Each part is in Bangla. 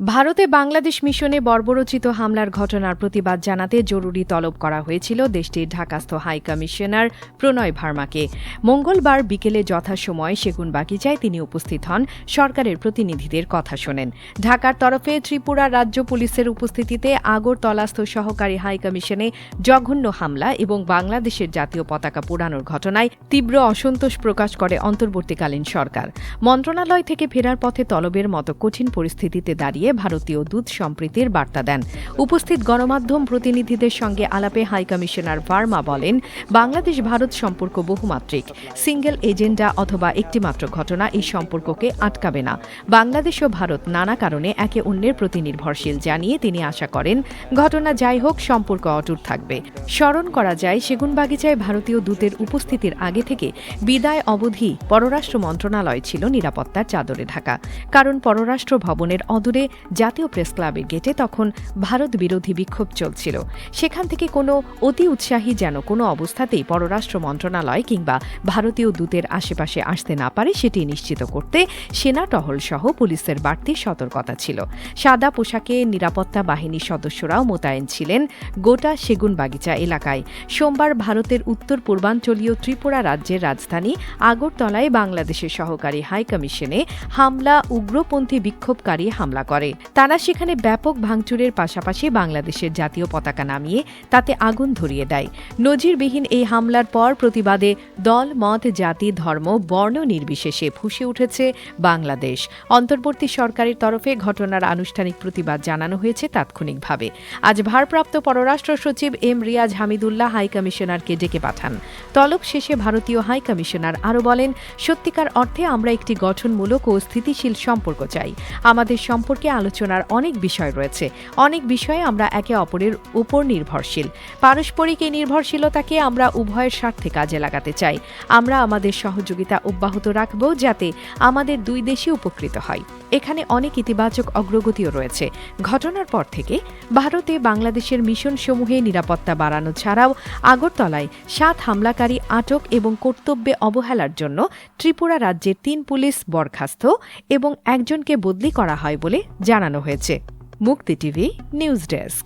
ভারতে বাংলাদেশ মিশনে বর্বরচিত হামলার ঘটনার প্রতিবাদ জানাতে জরুরি তলব করা হয়েছিল দেশটির ঢাকাস্থ হাই কমিশনার প্রণয় ভার্মাকে। মঙ্গলবার বিকেলে যথাসময়ে সেগুনবাগিচায় তিনি উপস্থিত হন, সরকারের প্রতিনিধিদের কথা শোনেন। ঢাকার তরফে ত্রিপুরা রাজ্য পুলিশের উপস্থিতিতে আগরতলাস্থ সহকারী হাই কমিশনে জঘন্য হামলা এবং বাংলাদেশের জাতীয় পতাকা পোড়ানোর ঘটনায় তীব্র অসন্তোষ প্রকাশ করে অন্তর্বর্তীকালীন সরকার। মন্ত্রণালয় থেকে ফেরার পথে তলবের মতো কঠিন পরিস্থিতিতে দাঁড়িয়ে ভারতীয় দূত সম্প্রীতির বার্তা দেন। উপস্থিত গণমাধ্যম প্রতিনিধিদের সঙ্গে আলাপে হাইকমিশনার ভার্মা বলেন, বাংলাদেশ ভারত সম্পর্ক বহুমাত্রিক, সিঙ্গেল এজেন্ডা অথবা একটিমাত্র ঘটনা এই সম্পর্ককে আটকাবে না। বাংলাদেশ ও ভারত নানা কারণে একে অন্যের প্রতি নির্ভরশীল জানিয়ে তিনি আশা করেন, ঘটনা যাই হোক, সম্পর্ক অটুট থাকবে। স্মরণ করা যায়, সেগুনবাগিচায় ভারতীয় দূতের উপস্থিতির আগে থেকে বিদায় অবধি পররাষ্ট্র মন্ত্রণালয় ছিল নিরাপত্তার চাদরে ঢাকা। কারণ পররাষ্ট্র ভবনের অদূরে জাতীয় প্রেস ক্লাবের গেটে তখন ভারত বিরোধী বিক্ষোভ চলছিল। সেখান থেকে কোনো অতি উৎসাহী যেন কোনো অবস্থাতেই পররাষ্ট্র মন্ত্রণালয় কিংবা ভারতীয় দূতের আশেপাশে আসতে না পারে সেটি নিশ্চিত করতে সেনা টহল সহ পুলিশের বাড়তি সতর্কতা ছিল। সাদা পোশাকে নিরাপত্তা বাহিনীর সদস্যরাও মোতায়েন ছিলেন গোটা সেগুনবাগিচা এলাকায়। সোমবার ভারতের উত্তর পূর্বাঞ্চলীয় ত্রিপুরা রাজ্যের রাজধানী আগরতলায় বাংলাদেশের সহকারী হাই কমিশনে হামলা, উগ্রপন্থী বিক্ষোভকারী হামলা করে। তারা সেখানে ব্যাপক ভাঙচুরের পাশাপাশি বাংলাদেশের জাতীয় পতাকা নামিয়ে তাতে আগুন ধরিয়ে দেয়। নজিরবিহীন এই হামলার পর প্রতিবাদে দল, মত, জাতি, ধর্ম, বর্ণ নির্বিশেষে ফুসে উঠেছে বাংলাদেশ। অন্তর্বর্তী সরকারের তরফে ঘটনার আনুষ্ঠানিক প্রতিবাদ জানানো হয়েছে তাৎক্ষণিকভাবে। আজ ভারপ্রাপ্ত পররাষ্ট্র সচিব এম রিয়াজ হামিদুল্লাহ হাই কমিশনারকে ডেকে পাঠান। তলব শেষে ভারতীয় হাই কমিশনার আরও বলেন, সত্যিকার অর্থে আমরা একটি গঠনমূলক ও স্থিতিশীল সম্পর্ক চাই। আমাদের সম্পর্কে আলোচনার অনেক বিষয় রয়েছে। অনেক বিষয়ে আমরা একে অপরের উপর নির্ভরশীল। পারস্পরিক এই নির্ভরশীলতাকে আমরা উভয়ের স্বার্থে কাজে লাগাতে চাই। আমরা আমাদের সহযোগিতা অব্যাহত রাখব যাতে আমাদের দুই দেশই উপকৃত হয়। এখানে অনেক ইতিবাচক অগ্রগতিও রয়েছে। ঘটনার পর থেকে ভারতে বাংলাদেশের মিশন সমূহে নিরাপত্তা বাড়ানো ছাড়াও আগরতলায় সাত হামলাকারী আটক এবং কর্তব্যে অবহেলার জন্য ত্রিপুরা রাজ্যের তিন পুলিশ বরখাস্ত এবং একজনকে বদলি করা হয় বলে জানানো হয়েছে। মুক্তি টিভি, নিউজ ডেস্ক।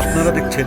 আপনারা দেখছেন